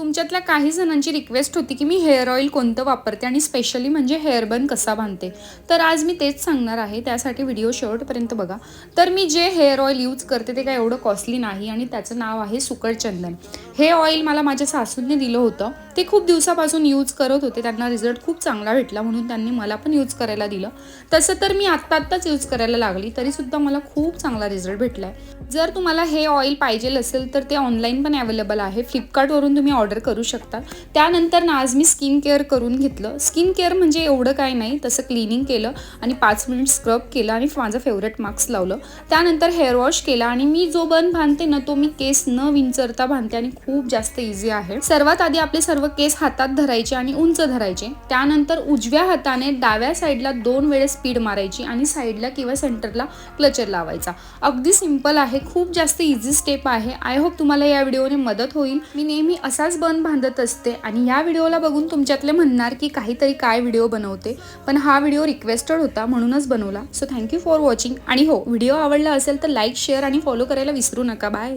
तुमच्यातल्या काही जणांची रिक्वेस्ट होती की मी हेअर ऑइल कोणतं वापरते आणि स्पेशली म्हणजे हेअर बन कसा बांधते? तर आज मी तेच सांगणार आहे. त्यासाठी व्हिडिओ शेवटपर्यंत बघा. तर मी जे हेअर ऑइल यूज करते ते काय एवढं कॉस्टली नाही आणि त्याचं नाव आहे सुकटचंदन हे ऑइल मला माझ्या सासूने दिलं होतं. ते खूप दिवसापासून यूज करत होते. त्यांना रिझल्ट खूप चांगला भेटला म्हणून त्यांनी मला पण यूज करायला दिलं. तसं तर मी आत्ता आत्ताच यूज करायला लागली. तरीसुद्धा मला खूप चांगला रिझल्ट भेटला आहे जर तुम्हाला हे ऑइल पाहिजे असेल तर ते ऑनलाईन पण अवेलेबल आहे. फ्लिपकार्टवरून तुम्ही ऑर्डर ऑर्डर करू शकता. त्यानंतर ना आज मी स्किन केअर करून घेतलं. स्किन केअर म्हणजे एवढं काय नाही तसं क्लिनिंग केलं आणि पाच मिनिट स्क्रब केलं आणि माझं फेवरेट मास्क लावलं. त्यानंतर हेअर वॉश केला आणि मी जो बन बांधते ना तो मी केस न विंचरता बांधते आणि खूप जास्त इझी आहे. सर्वात आधी आपले सर्व केस हातात धरायचे आणि उंच धरायचे. त्यानंतर उजव्या हाताने डाव्या साईडला दोन वेळेस स्पीड मारायची आणि साईडला किंवा सेंटरला क्लचर लावायचा. अगदी सिंपल आहे खूप जास्त इझी स्टेप आहे. आय होप तुम्हाला या व्हिडिओने मदत होईल. मी नेहमी असाच बन बांधत असते आणि या व्हिडिओला बघून तुमच्यातले म्हणणार की काहीतरी काय व्हिडिओ बनवते. पण हा व्हिडिओ रिक्वेस्टेड होता म्हणूनच बनवला. सो थँक्यू फॉर वॉचिंग आणि हो व्हिडिओ आवडला असेल तर लाईक शेअर आणि फॉलो करायला विसरू नका. बाय